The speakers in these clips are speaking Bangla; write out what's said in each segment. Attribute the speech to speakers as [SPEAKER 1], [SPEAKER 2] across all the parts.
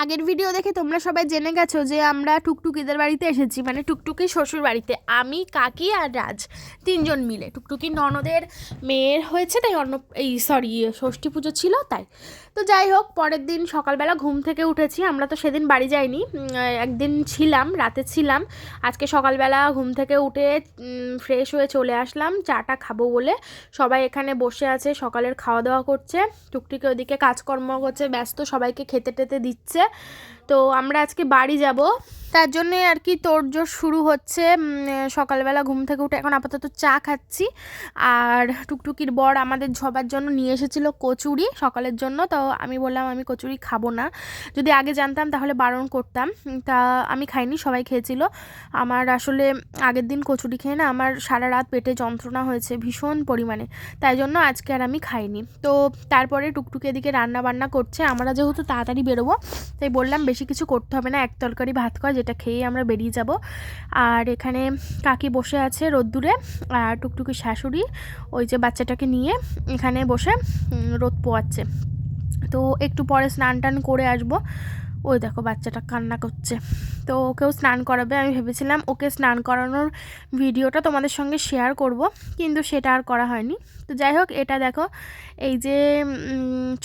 [SPEAKER 1] আগের ভিডিও দেখে তোমরা সবাই জেনে গেছো যে আমরা টুকটুকিদের বাড়িতে এসেছি মানে টুকটুকি শ্বশুর বাড়িতে। আমি, কাকি আর রাজ, তিনজন মিলে। টুকটুকি ননদের মেয়ের হয়েছে, তাই অন্য, এই সরি ষষ্ঠী পুজো ছিল, তাই। তো যাই হোক, পরের দিন সকালবেলা ঘুম থেকে উঠেছি। আমরা তো সেদিন বাড়ি যাইনি একদিন ছিলাম, রাতে ছিলাম। আজকে সকালবেলা ঘুম থেকে উঠে ফ্রেশ হয়ে চলে আসলাম, চাটা খাব বলে। সবাই এখানে বসে আছে, সকালের খাওয়া দাওয়া করছে। টুকটুকি ওদিকে কাজকর্ম করছে, ব্যস্ত, সবাইকে খেতে টেতে দিচ্ছে। তো আমরা আজকে বাড়ি যাব তার জন্যে আর কি তোড়জোড় শুরু হচ্ছে। সকালবেলা ঘুম থেকে উঠে এখন আপাতত চা খাচ্ছি। আর টুকটুকির বর আমাদের সবার জন্য নিয়ে এসেছিল কচুরি সকালের জন্য। তো আমি বললাম, আমি কচুরি খাব না। যদি আগে জানতাম তাহলে বারণ করতাম। তা আমি খাইনি, সবাই খেয়েছিল। আমার আসলে আগের দিন কচুরি খেয়ে না আমার সারা রাত পেটে যন্ত্রণা হয়েছে ভীষণ পরিমাণে। তাই জন্য আজকে আর আমি খাইনি। তো তারপরে টুকটুকি এদিকে রান্না বান্না করছে। আমরা যেহেতু তাড়াতাড়ি বেরোবো, তাই বললাম বেশি কিছু করতে হবে না। এক তরকারি ভাত কর যেটা খেয়ে আমরা বেরিয়ে যাব। আর এখানে কাকি বসে আছে রোদ্দুরে আর টুকটুকি শাশুড়ি ওই যে বাচ্চাটাকে নিয়ে এখানে বসে রোদ পোয়াচ্ছে। তো একটু পরে স্নান টান করে আসব। ওই দেখো বাচ্চাটা কান্না করছে। তো ওকেও স্নান করাবে। আমি ভেবেছিলাম ওকে স্নান করানোর ভিডিওটা তোমাদের সঙ্গে শেয়ার করব, কিন্তু সেটা আর করা হয়নি। তো যাই হোক, এটা দেখো, এই যে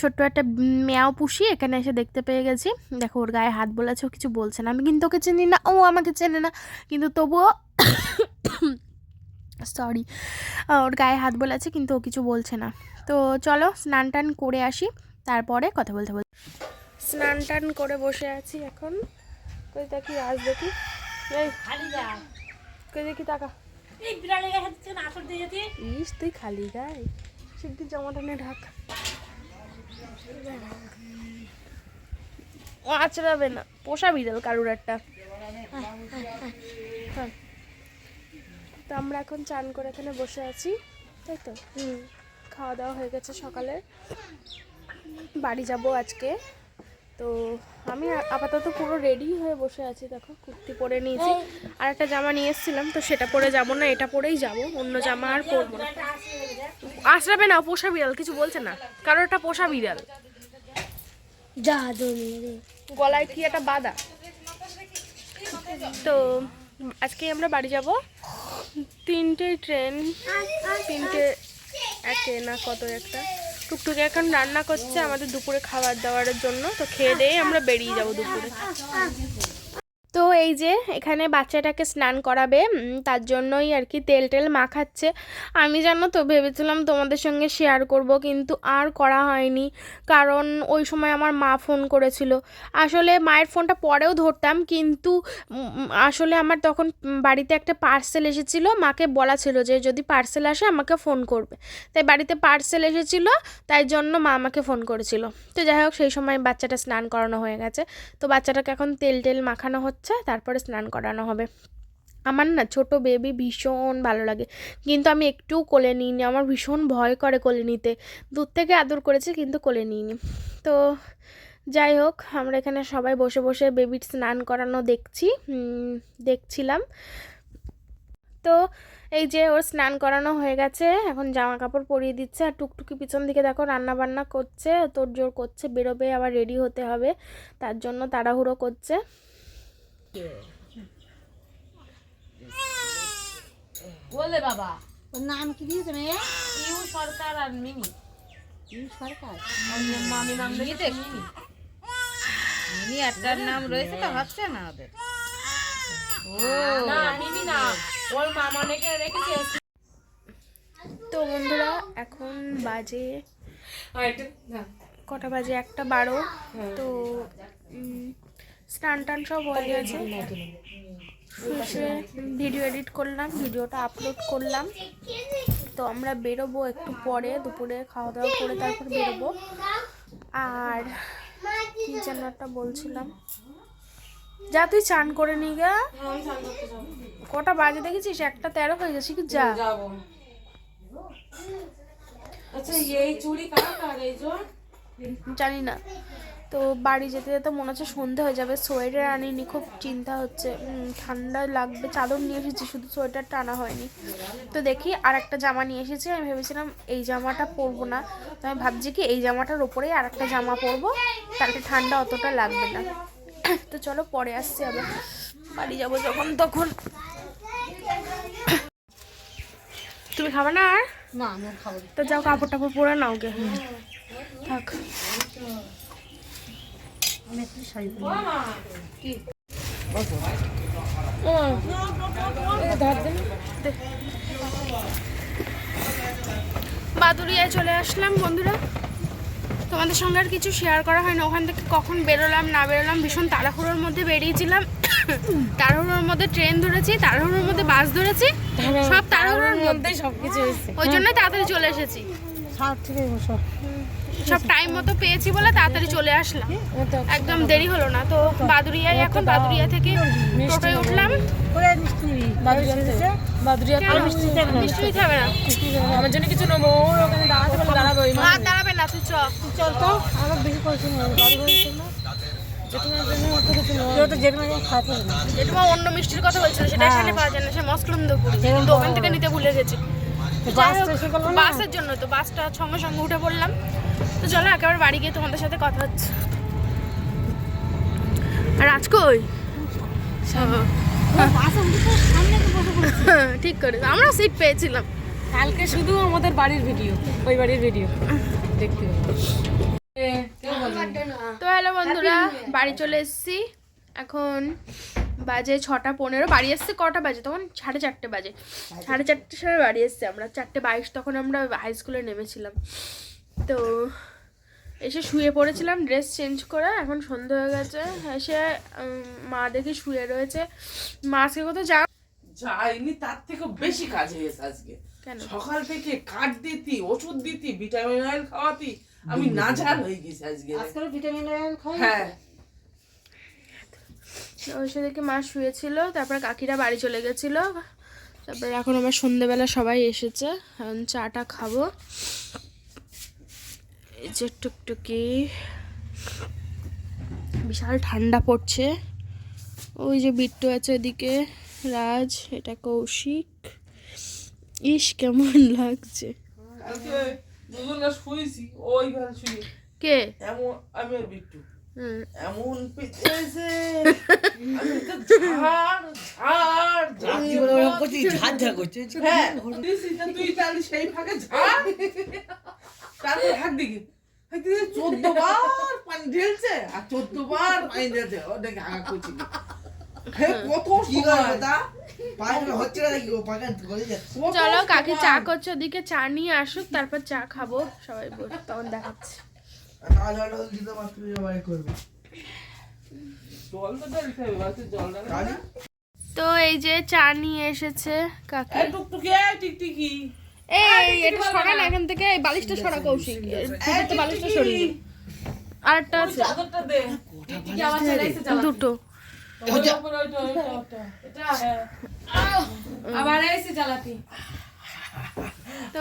[SPEAKER 1] ছোট্ট একটা মেয়াও পুষি, এখানে এসে দেখতে পেয়ে গেছি। দেখো, ওর গায়ে হাত বলেছে ও কিছু বলছে না। আমি কিন্তু ওকে চিনি না, ও আমাকে চেনে না, কিন্তু তবুও সরি ওর গায়ে হাত বলেছে কিন্তু ও কিছু বলছে না। তো চলো স্নান টান করে আসি, তারপরে কথা বলতে বলতে স্নান টান করে বসে আছি এখন। কই দেখি আজ দেখি। এই কই দেখি টাকা ইস তুই খালি গায়ে। শিগগির জামাটা নিয়ে ঢাক। ও আচড়াবে না। পোষা বিড়াল কারুর একটা হ্যাঁ। তো আমরা এখন চান করে এখানে বসে আছি। তাই তো? হুম। খাওয়া দাওয়া হয়ে গেছে সকালে। বাড়ি যাব আজকে। তো আমি আপাতত পুরো রেডি হয়ে বসে আছি দেখো কুর্তি পরে নিয়েছি। আর একটা জামা নিয়ে এসেছিলাম তো সেটা পরে যাব না এটা পরেই যাব অন্য জামা আর পরবো না। আশরাবে না পোষা বিড়াল কিছু বলছে না। কারণ একটা পোষা বিড়াল। গলায় কি একটা বাদা তো আজকে আমরা বাড়ি যাব তিনটে ট্রেন তিনটে একে না কত একটা? টুকটুকে এখন রান্না করছে আমাদের দুপুরে খাবার দাবারের জন্য। তো খেয়ে দিয়ে আমরা বেরিয়ে যাব দুপুরে। তো এই যে এখানে বাচ্চাটাকে স্নান করাবে তার জন্যই আর কি তেল টেল মাখাচ্ছে। আমি জানো তো ভেবেছিলাম তোমাদের সঙ্গে শেয়ার করব, কিন্তু আর করা হয়নি। কারণ ওই সময় আমার মা ফোন করেছিল। আসলে মায়ের ফোনটা পরেও ধরতাম, কিন্তু আসলে আমার তখন বাড়িতে একটা পার্সেল এসেছিল, মাকে বলা ছিল যে যদি পার্সেল আসে আমাকে ফোন করবে। তাই বাড়িতে পার্সেল এসেছিল, তাই জন্য মা আমাকে ফোন করেছিল। তো যাই হোক, সেই সময় বাচ্চাটা স্নান করানো হয়ে গেছে। তো বাচ্চাটাকে এখন তেল টেল মাখানো হচ্ছে। তারপরে স্নান করানো হবে। আমার না ছোট বেবি ভীষণ ভালো লাগে। কিন্তু আমি একটুও কোলে নিইনি, আমার ভীষণ ভয় করে কোলে নিতে। দূর থেকে আদর করেছি, কিন্তু কোলে নিইনি। তো যাই হোক, আমরা এখানে সবাই বসে বসে বেবির স্নান করানো দেখছি দেখছিলাম। তো এই যে ওর স্নান করানো হয়ে গেছে, এখন জামা কাপড় পরিয়ে দিচ্ছে, আর টুকটুকি পিছন দিকে দেখো রান্না বান্না করছে তোর জোর করছে, বেরোবে আবার রেডি হতে হবে, তার জন্য তাড়াহুড়ো করছে।
[SPEAKER 2] বলে বাবা।
[SPEAKER 3] ওর নাম কি দিয়েছে মেয়ে?
[SPEAKER 2] ইউ সরকার আর মিনি
[SPEAKER 3] ইউ সরকার?
[SPEAKER 2] মামি নাম দিয়েছে মিনি
[SPEAKER 3] মিনি একটার নাম রয়েছে তো হচ্ছে না ওদের। ও।
[SPEAKER 2] না মিনি না। ওর মাম রেখেছে।
[SPEAKER 1] তো বন্ধুরা এখন বাজে কটা বাজে? একটা বারো। তো উম, স্নান টান সব হয়ে গেছে। শেষে ভিডিও এডিট করলাম ভিডিওটা আপলোড করলাম। তো আমরা বেরোবো একটু পরে দুপুরে খাওয়া দাওয়া করে তারপর বেরোবো। আর কি যেন একটা বলছিলাম। যা তুই চান করে নি গা। কটা বাজে দেখেছিস? একটা তেরো হয়ে গেছে কি? যা।
[SPEAKER 2] আচ্ছা এই চুড়ি কার কার? এই
[SPEAKER 1] জানি না। তো বাড়ি যেতে যেতে মনে হচ্ছে সন্ধে হয়ে যাবে। সোয়েটার আনিনি খুব চিন্তা হচ্ছে। ঠান্ডা লাগবে চাদর নিয়ে এসেছি শুধু সোয়েটারটা আনা হয়নি। তো দেখি আর একটা জামা নিয়ে এসেছি আমি ভেবেছিলাম এই জামাটা পরবো না। তো আমি ভাবছি কি এই জামাটার ওপরেই আর একটা জামা পরবো তাহলে ঠান্ডা অতটা লাগবে না। তো চলো পরে আসছি আবার। বাড়ি যাব যখন তখন। তুমি খাবে না আর?
[SPEAKER 3] না আমি খাব না।
[SPEAKER 1] তো যাও কাপড় টাপড় পরে নাও গে। থাক
[SPEAKER 3] আমি একটু শাড়ি পরি।
[SPEAKER 1] বাদুরিয়ায় চলে আসলাম বন্ধুরা। তোমাদের সঙ্গে আর কিছু শেয়ার করা হয় না ওখান থেকে কখন বেরোলাম না বেরোলাম ভীষণ তাড়াহুড়োর মধ্যে বেরিয়েছিলাম। তাড়াহুড়োর মধ্যে ট্রেন ধরেছি তাড়াহুড়োর মধ্যে বাস ধরেছি সব তাড়াহুড়োর মধ্যে।
[SPEAKER 3] সবকিছু
[SPEAKER 1] ওই জন্যই তাড়াতাড়ি চলে এসেছি।
[SPEAKER 3] ঠিক আছে
[SPEAKER 1] সব টাইম মতো পেয়েছি বলে তাড়াতাড়ি চলে আসলাম। একদম দেরি হলো না। তো বাদুরিয়ায় এখন বাদুরিয়া থেকে টোটোয় উঠলাম।
[SPEAKER 3] মিষ্টি।
[SPEAKER 1] হবে না?
[SPEAKER 3] আমার জন্য কিছু নেব। ওখানে দাঁড়াতে বলে দাঁড়াবো
[SPEAKER 1] আর দাঁড়াবে না তুই
[SPEAKER 3] চল তো। আমার বেশি না।
[SPEAKER 1] জেঠুমা অন্য মিষ্টির কথা বলছিল সেটা এখানে পাওয়া যায় না। সে মস্কলন্দপুরি
[SPEAKER 3] সেরকম
[SPEAKER 1] কিন্তু ওখান থেকে নিতে ভুলে গেছি।
[SPEAKER 3] না।
[SPEAKER 1] বাসের জন্য তো বাসটা সঙ্গে সঙ্গে উঠে পড়লাম। তো চলো একেবারে বাড়ি গিয়ে তোমাদের সাথে কথা হচ্ছে। আর আজ কই? ঠিক করে আমরা সিট পেয়েছিলাম।
[SPEAKER 3] কালকে শুধু আমাদের বাড়ির ভিডিও ওই বাড়ির ভিডিও দেখতে
[SPEAKER 1] তো হ্যালো বন্ধুরা বাড়ি চলে এসেছি। এখন বাজে ছটা পনেরো বাড়ি এসছি কটা বাজে? তখন সাড়ে চারটে বাজে। সাড়ে চারটের সময় বাড়ি এসছি আমরা চারটে বাইশ তখন আমরা হাই স্কুলে নেমেছিলাম। তো এসে শুয়ে পড়েছিলাম ড্রেস চেঞ্জ করে এখন সন্ধে হয়ে গেছে। এসে মা দেখি শুয়ে রয়েছে। মা আজকে কোথাও যা
[SPEAKER 4] যাইনি তার থেকে বেশি কাজ হয়েছে আজকে।
[SPEAKER 1] কেন?
[SPEAKER 4] সকাল থেকে কাঠ দিতি ওষুধ দিতি ভিটামিন অয়েল খাওয়াতি আমি নাজাল হয়ে গেছি আজকে।
[SPEAKER 3] আজকাল ভিটামিন অয়েল খাই
[SPEAKER 4] হ্যাঁ।
[SPEAKER 1] এসে দেখি মা শুয়েছিল তারপর কাকিরা বাড়ি চলে গেছিল। তারপরে এখন আমার সন্ধেবেলা সবাই এসেছে এখন চাটা খাব। এই যে টুকটুকি বিশাল ঠান্ডা পড়ছে। ওই যে বিট্টু আছে এদিকে রাজ এটা কৌশিক। ইস কেমন লাগছে। কে?
[SPEAKER 4] এমন আমি আর বিট্টু।
[SPEAKER 1] হুম।
[SPEAKER 4] এমন পেতেছে ঝাড় ঝাড় ঝাড়। হ্যাঁ। তুই তাহলে সেই ফাঁকে ঝাড়। তারপর হাত দিকে চোদ্দ বার পানি ঢেলছে আর চোদ্দ বার পানি ঢেলছে। ও দেখে আগা করছি কত সময়? কত
[SPEAKER 1] চলো কাকি চা করছে ওদিকে চা নিয়ে আসুক তারপর চা খাব সবাই বস তখন দেখাচ্ছি।
[SPEAKER 4] জল তো
[SPEAKER 1] এই যে চা নিয়ে এসেছে কাকি।
[SPEAKER 4] টুকটুকি টিকটিকি।
[SPEAKER 1] এই এটা এখান থেকে এই বালিশটা সরা কৌশিক। তো বালিশটা সরিয়ে আছে।
[SPEAKER 4] চলে এসেছে
[SPEAKER 1] দুটো।
[SPEAKER 4] হ্যাঁ।
[SPEAKER 2] আবার এসে জ্বালাতি
[SPEAKER 1] তো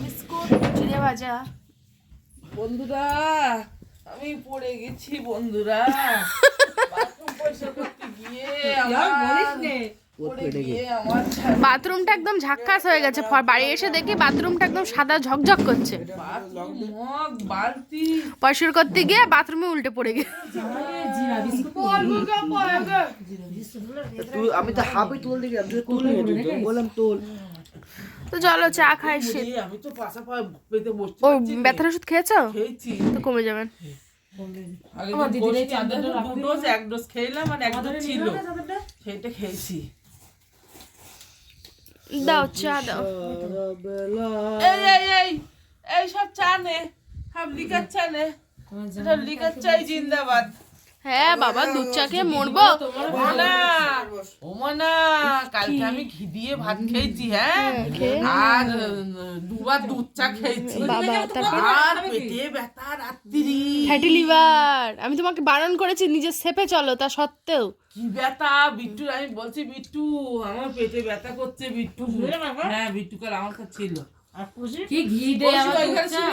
[SPEAKER 1] বিস্কুট চিড়ে ভাজা।
[SPEAKER 4] বন্ধুরা আমি পড়ে গেছি বন্ধুরা। বাথরুম পরিষ্কার করতে গিয়ে আমার
[SPEAKER 1] বাথরুমটা একদম ঝাক্কাস হয়ে গেছে। বাড়ি এসে দেখি বাথরুমটা একদম সাদা ঝকঝক করছে।
[SPEAKER 4] বাথরুম মগ বালতি
[SPEAKER 1] পয়সর করতে গিয়ে বাথরুমে উল্টে পড়ে গেছে।
[SPEAKER 5] আমি তো তুল বললাম তোল।
[SPEAKER 1] চলো চা খাই সে।
[SPEAKER 4] আমি তো পাশা পেতে বসতে
[SPEAKER 1] ও ব্যথার ওষুধ খেয়েছো?
[SPEAKER 4] খেয়েছি
[SPEAKER 1] তো কমে যাবেন
[SPEAKER 4] চাদরটা এক ডোজ খেলাম আর এক ডোজ ছিল। সেইটা খেয়েছি।
[SPEAKER 1] দাও চা দাও
[SPEAKER 4] এই এই এই এই সব চা নে সব লিকার চা নে সব লিকার চাই জিন্দাবাদ
[SPEAKER 1] হ্যাঁ বাবা দুধ চা খেয়ে মরবো?
[SPEAKER 4] ওমনা কালকে আমি ঘি দিয়ে ভাত খেয়েছি হ্যাঁ? আর দুবার দুধ চা খেয়েছি। আর পেটে ব্যথা রাত্রি।
[SPEAKER 1] ফ্যাটি লিভার আমি তোমাকে বারণ করেছি নিজের সেপে চলো তা সত্ত্বেও।
[SPEAKER 4] কি ব্যথা? বিট্টু আমি বলছি বিট্টু আমার পেটে ব্যথা করছে বিট্টু। হ্যাঁ বিট্টু কাল আমার কাছে ছিল।
[SPEAKER 2] কি ঘি দে
[SPEAKER 4] পরশু
[SPEAKER 2] আবার
[SPEAKER 4] ওইখানে ছিল?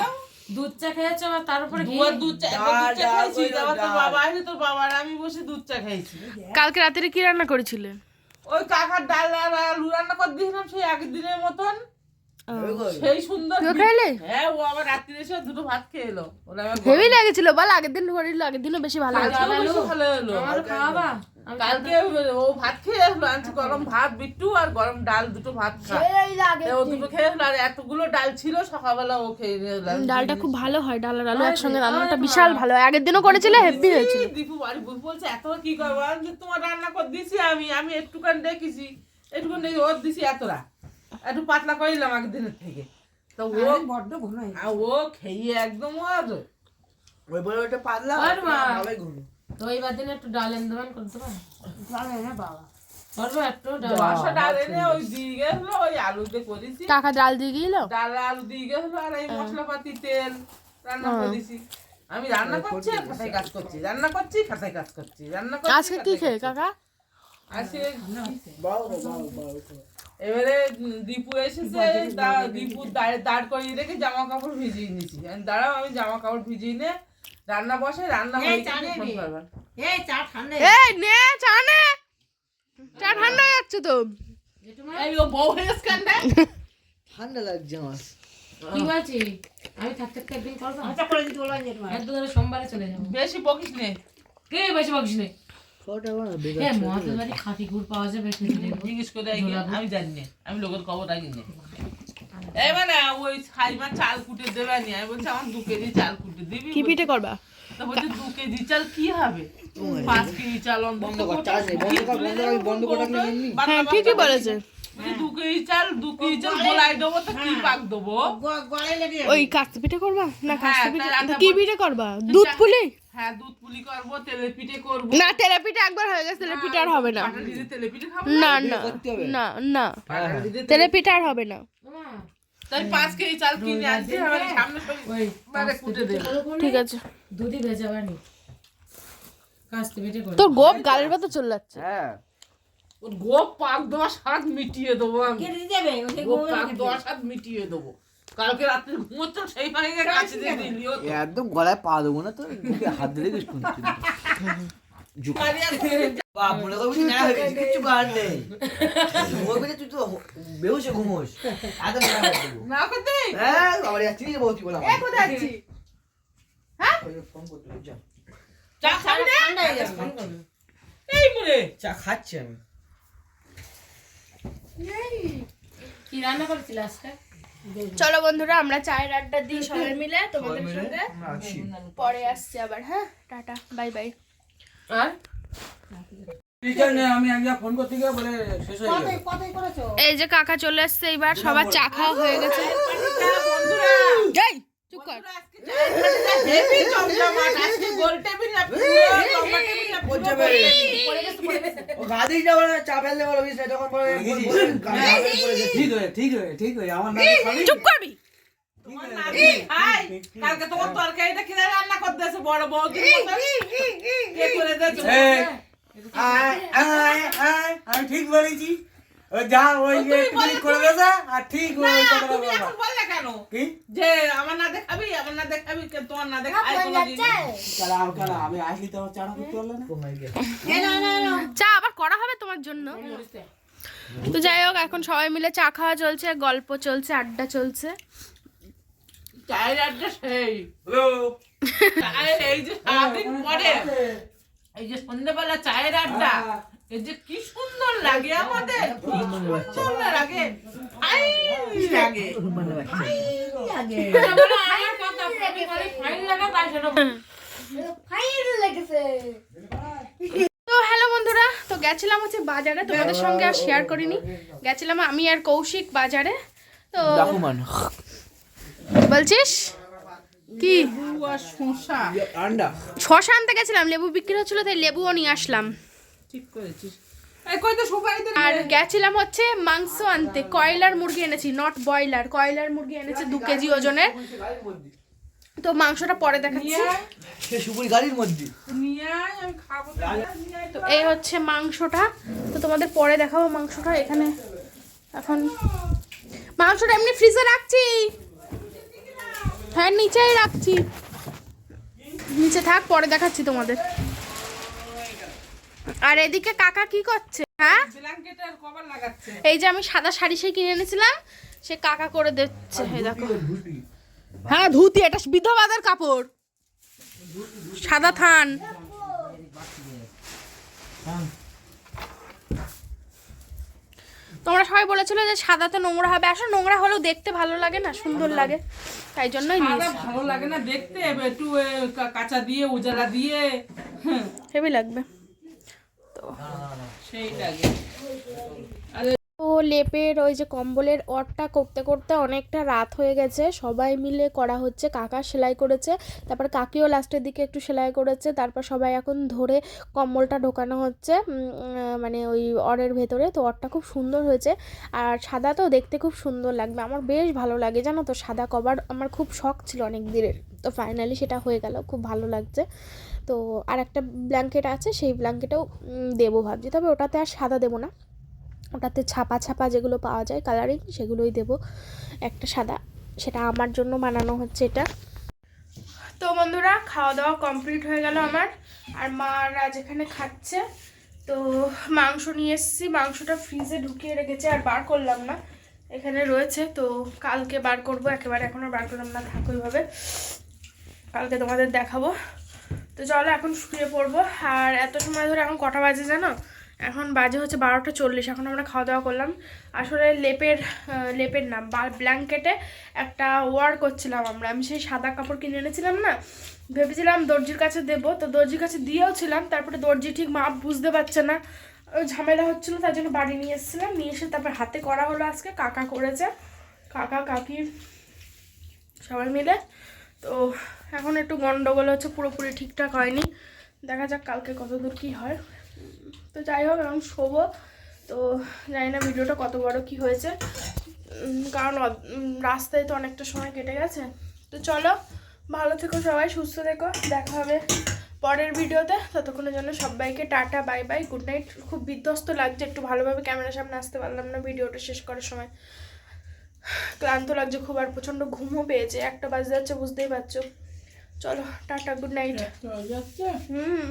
[SPEAKER 2] দুধ চা খেয়েছো আর তার উপরে
[SPEAKER 4] দুয়ার দুধ চা দুধ চা খাইছি তারপর তোর বাবা আসে তোর বাবা আর আমি বসে দুধ চা খাইছি
[SPEAKER 1] কালকে রাতে কি রান্না করেছিলে?
[SPEAKER 4] ওই কাকার ডাল আর আলু রান্না করে দিয়েছিলাম সেই আগের দিনের মতন। সেই সুন্দর
[SPEAKER 1] খাইলে?
[SPEAKER 4] হ্যাঁ ও আবার রাত্রি এসে দুটো ভাত খেয়ে এলো।
[SPEAKER 1] হেভি লেগেছিল বল আগের দিন করিল আগের দিনও বেশি ভালো হয়েছিল
[SPEAKER 4] ভালো হলো
[SPEAKER 2] খাওয়াবা।
[SPEAKER 4] কালকে ও ভাত খেয়ে আসলো আনছি গরম ভাত বিট্টু আর গরম ডাল দুটো ভাত ও দুটো খেয়ে আসলো আর এতগুলো ডাল ছিল সকালবেলা ও খেয়ে
[SPEAKER 1] ডালটা খুব ভালো হয় ডাল আর আলু একসঙ্গে রান্নাটা বিশাল ভালো হয়। আগের দিনও করেছিলে? হেভি হয়েছিল।
[SPEAKER 4] দীপু বাড়ি বুঝ বলছে এত কি করব? তোমার রান্না করে দিছি আমি আমি একটুখানি দেখেছি একটুখানি দেখি ওর দিছি এতটা একটু পাতলা করিলাম আগের দিনের থেকে। তো ও
[SPEAKER 3] বড্ড ঘন
[SPEAKER 4] আর ও খেয়ে একদম আর
[SPEAKER 5] ওই বলে ওটা পাতলা
[SPEAKER 2] আর
[SPEAKER 5] ভালোই ঘুম
[SPEAKER 2] তো এইবার দিন একটু ডাল করতে
[SPEAKER 3] বাবা।
[SPEAKER 4] এনে ওই দিয়ে গেছিল ওই আলুতে করেছি।
[SPEAKER 1] টাকা ডাল দিয়ে গেল?
[SPEAKER 4] ডাল আলু দিয়ে গেছিল আর এই মশলাপাতি তেল রান্না করে দিছি আমি রান্না করছি আর খাতায় কাজ করছি। রান্না করছি খাতায় কাজ করছি। রান্না করছি
[SPEAKER 1] আজকে কি খেয়ে কাকা?
[SPEAKER 4] আজকে এবারে দীপু এসেছে দা- দীপু দাঁড় দাঁড় করিয়ে রেখে জামা কাপড় ভিজিয়ে নিয়েছি। দাঁড়াও আমি জামা কাপড় ভিজিয়ে নে রান্না বসে রান্না হয়ে
[SPEAKER 3] চা ঠান্ডা
[SPEAKER 1] এই নে চা নে। চা ঠান্ডা হয়ে যাচ্ছে তো।
[SPEAKER 4] এই ও বউ হয়ে
[SPEAKER 5] ঠান্ডা লাগছে আমার।
[SPEAKER 2] কি বলছি? আমি থাকতে থাকতে একদিন করব।
[SPEAKER 3] আচ্ছা করে দিতে বললাম
[SPEAKER 2] সোমবারে চলে যাব।
[SPEAKER 4] বেশি বকিস নে।
[SPEAKER 2] কে বেশি বকিস নেই
[SPEAKER 5] ছটা বানা
[SPEAKER 2] এ
[SPEAKER 5] বেকার
[SPEAKER 2] মহাতের বাড়ি খাঁটি গুড় পাওয়া যাবে
[SPEAKER 4] জিজ্ঞেস করে আমি জানি না আমি লোকের খবর রাখি না। এবারে ওই সাইমা চাল কুটে দেবে নি আমি বলছি আমার দু কেজি চাল কুটে দিবি
[SPEAKER 1] কি পিঠে করবা?
[SPEAKER 4] তো বলছে দু কেজি চাল কি হবে? পাঁচ কেজি চাল
[SPEAKER 5] বন্ধ কর চার্জ বন্ধ কর বন্ধ কর বন্ধ করে
[SPEAKER 1] হ্যাঁ ঠিকই বলেছে।
[SPEAKER 4] বলছে দু কেজি চাল দু কেজি চাল গোলাই দেবো তো কি পাক দেবো?
[SPEAKER 3] গলায় লেগে
[SPEAKER 1] ওই কাস্তে পিঠে করবা? না কাস্তে
[SPEAKER 4] হ্যাঁ,
[SPEAKER 1] পিঠে কি পিঠে করবা? দুধ পুলি?
[SPEAKER 4] হ্যাঁ দুধ পুলি করব তেলের পিঠে করব।
[SPEAKER 1] না তেলে পিঠে একবার হয়ে গেছে তেলে পিঠে আর হবে না।
[SPEAKER 4] পাটা পিঠে খাব
[SPEAKER 1] না? না না না তেলে পিঠে আর হবে না।
[SPEAKER 2] মামা
[SPEAKER 4] তাই পাঁচ কেজি চাল কিনে আনছি আমার সামনে মানে কুটে দেবে।
[SPEAKER 1] ঠিক আছে।
[SPEAKER 2] দুধই কাস্তে
[SPEAKER 1] তোর গোপ গালের ভেতর চলে যাচ্ছে।
[SPEAKER 5] হ্যাঁ।
[SPEAKER 4] ওর গোপ পাক দশ হাত মিটিয়ে দেবো আমি।
[SPEAKER 3] কেটে দেবে
[SPEAKER 4] গোপ পাক
[SPEAKER 3] দেবে।
[SPEAKER 4] স্বাদ মিটিয়ে দেবো। কালকে রাত্রে ঘুমোচ্ছ সেই ভাঙে কাছে দিয়ে দিলি
[SPEAKER 5] একদম গলায় পা দেবো না তো হাত দিলে বেশ শুনছি হয়ে হয়ে হ্যাঁ।
[SPEAKER 4] চা
[SPEAKER 5] খাচ্ছি আমি।
[SPEAKER 2] কি রান্না করেছিল আজকে?
[SPEAKER 1] চলো বন্ধুরা আমরা চায়ের আড্ডা দিই সবাই মিলে তোমাদের সঙ্গে। পরে আসছি আবার হ্যাঁ? Tata bye bye.
[SPEAKER 2] আর?
[SPEAKER 6] আমি একবার ফোন করতে গিয়ে বলে শেষ হয়ে গেল।
[SPEAKER 3] কতই কতই করেছ?
[SPEAKER 1] এই যে কাকা চলে এসছে এইবার সবার চা খাওয়া হয়ে গেছে। চুপ কর।
[SPEAKER 6] হয়ে হয়ে হয়ে
[SPEAKER 1] চুপ করবি।
[SPEAKER 4] তোমার। কালকে তরকারিটা কিনে রান্না করতে বড় করে
[SPEAKER 6] আয়, আমি ঠিক বলেছি। যা ওই
[SPEAKER 4] ও, তুই
[SPEAKER 6] একটু
[SPEAKER 4] বলে
[SPEAKER 6] করে আর ঠিক ওই কথাটা
[SPEAKER 4] এখন বললে কেন?
[SPEAKER 6] কি?
[SPEAKER 4] যে আমার না দেখাবি আমার না দেখাবি কে তোমার না দেখাই কোনোদিন?
[SPEAKER 6] কালা কালা আমি আসলি তো আমার করতে পারলে না।
[SPEAKER 1] চা আবার করা হবে তোমার জন্য? তো যাই হোক এখন সবাই মিলে চা খাওয়া চলছে গল্প চলছে আড্ডা চলছে।
[SPEAKER 4] চায়ের আড্ডা সেই। এই যে সারাদিন পরে এই যে সন্ধ্যেবেলা চায়ের আড্ডা। এই যে কি সুন্দর লাগে আমাদের কি সুন্দর লাগে। আই লাগে।
[SPEAKER 5] মানে বাচ্চা।
[SPEAKER 2] আমার কথা আমি ফাইন লাগা তাই সেটা বলো।
[SPEAKER 1] তো হ্যালো বন্ধুরা তো গেছিলাম হচ্ছে বাজারে তোমাদের সঙ্গে আর শেয়ার করিনি। গেছিলাম আমি আর কৌশিক বাজারে। তো বলছিস? কি? শশা আনতে গেছিলাম লেবু বিক্রি হচ্ছিল তাই লেবুও নিয়ে আসলাম।
[SPEAKER 4] ঠিক করেছিস।
[SPEAKER 1] আর গেছিলাম হচ্ছে মাংস আনতে। কয়লার মুরগি এনেছি নট ব্রয়লার কয়লার মুরগি এনেছে দু কেজি ওজনের। তো মাংসটা পরে দেখাচ্ছি।
[SPEAKER 5] গাড়ির মধ্যে।
[SPEAKER 4] নিয়ে আয় আমি খাব তো। তো।
[SPEAKER 1] এই হচ্ছে মাংসটা। তো তোমাদের পরে দেখাবো মাংসটা এখানে। এখন মাংসটা এমনি ফ্রিজে রাখছি। হ্যাঁ নিচেই রাখছি। নিচে থাক পরে দেখাচ্ছি তোমাদের। আর এদিকে কাকা কি করছে হ্যাঁ?
[SPEAKER 4] ব্ল্যাঙ্কেটের কভার লাগাচ্ছে
[SPEAKER 1] এই যে আমি সাদা শাড়ি সে কিনে এনেছিলাম সে কাকা করে দিচ্ছে এই দেখো। হ্যাঁ ধুতি এটা বিধবাদের কাপড়। সাদা থান। তোমরা সবাই বলেছিলে যে সাদাতে নোংরা হবে। আসলে নোংরা হলেও দেখতে ভালো লাগে না সুন্দর লাগে। তাই জন্যই
[SPEAKER 4] ভালো লাগে না দেখতে একটু কাঁচা দিয়ে উজালা দিয়ে
[SPEAKER 1] হেভি লাগবে।
[SPEAKER 4] সেই লাগে
[SPEAKER 1] তো লেপের ওই যে কম্বলের অরটা করতে করতে অনেকটা রাত হয়ে গেছে। সবাই মিলে করা হচ্ছে। কাকা সেলাই করেছে। তারপর কাকিও লাস্টের দিকে একটু সেলাই করেছে। তারপর সবাই এখন ধরে কম্বলটা ঢোকানো হচ্ছে মানে ওই অরের ভেতরে। তো অরটা খুব সুন্দর হয়েছে। আর সাদা তো দেখতে খুব সুন্দর লাগবে। আমার বেশ ভালো লাগে, জানো তো? সাদা কভার আমার খুব শখ ছিল অনেক দিনের তো ফাইনালি সেটা হয়ে গেল। খুব ভালো লাগছে। তো আর একটা ব্ল্যাঙ্কেট আছে। সেই ব্ল্যাঙ্কেটেও দেবো ভাবছি। তবে ওটাতে আর সাদা দেবো না। ওটাতে ছাপা ছাপা যেগুলো পাওয়া যায় কালারিং সেগুলোই দেব। একটা সাদা, সেটা আমার জন্য বানানো হচ্ছে এটা। তো বন্ধুরা খাওয়া দাওয়া কমপ্লিট হয়ে গেল আমার। আর মা আর আজ খাচ্ছে। তো মাংস নিয়ে এসেছি। মাংসটা ফ্রিজে ঢুকিয়ে রেখেছে, আর বার করলাম না। এখানে রয়েছে, তো কালকে বার করব। একেবারে এখন আর বার করলাম না, থাকো ওইভাবে। কালকে তোমাদের দেখাবো। তো চলো, এখন শুয়ে পড়ব। আর এত সময় ধরে এখন কটা বাজে জানো? এখন বাজে হচ্ছে বারোটা চল্লিশ, এখন আমরা খাওয়া দাওয়া করলাম। আসলে লেপের লেপের নাম বা ব্ল্যাঙ্কেটে একটা ওয়ার করছিলাম আমরা। আমি সেই সাদা কাপড় কিনে এনেছিলাম না, ভেবেছিলাম দর্জির কাছে দেবো। তো দর্জির কাছে দিয়েও ছিলাম, তারপরে দর্জি ঠিক মাপ বুঝতে পারছে না ঝামেলা হচ্ছিল, তার জন্য বাড়ি নিয়ে এসেছিলাম। নিয়ে এসে তারপর হাতে করা হলো আজকে, কাকা করেছে। কাকা, কাকি সবাই মিলে। তো এখন একটু গন্ডগোল হচ্ছে, পুরোপুরি ঠিকঠাক হয়নি। দেখা যাক কালকে কত দূর কী হয়। তো যাই হোক এখন শোবো। তো জানি না ভিডিওটা কত বড় কি হয়েছে। কারণ রাস্তায় তো অনেকটা সময় কেটে গেছে। তো চলো ভালো থেকো সবাই সুস্থ থেকো। দেখা হবে পরের ভিডিওতে। ততক্ষণের জন্য সবাইকে tata bye bye good night. খুব বিধ্বস্ত লাগছে একটু ভালোভাবে ক্যামেরার সামনে আসতে পারলাম না ভিডিওটা শেষ করার সময়। ক্লান্ত লাগছে খুব আর প্রচণ্ড ঘুমও পেয়েছে। একটা বাজে যাচ্ছে বুঝতেই পারছ। চলো টাটা গুড নাইট।
[SPEAKER 4] যাচ্ছে।
[SPEAKER 1] হুম।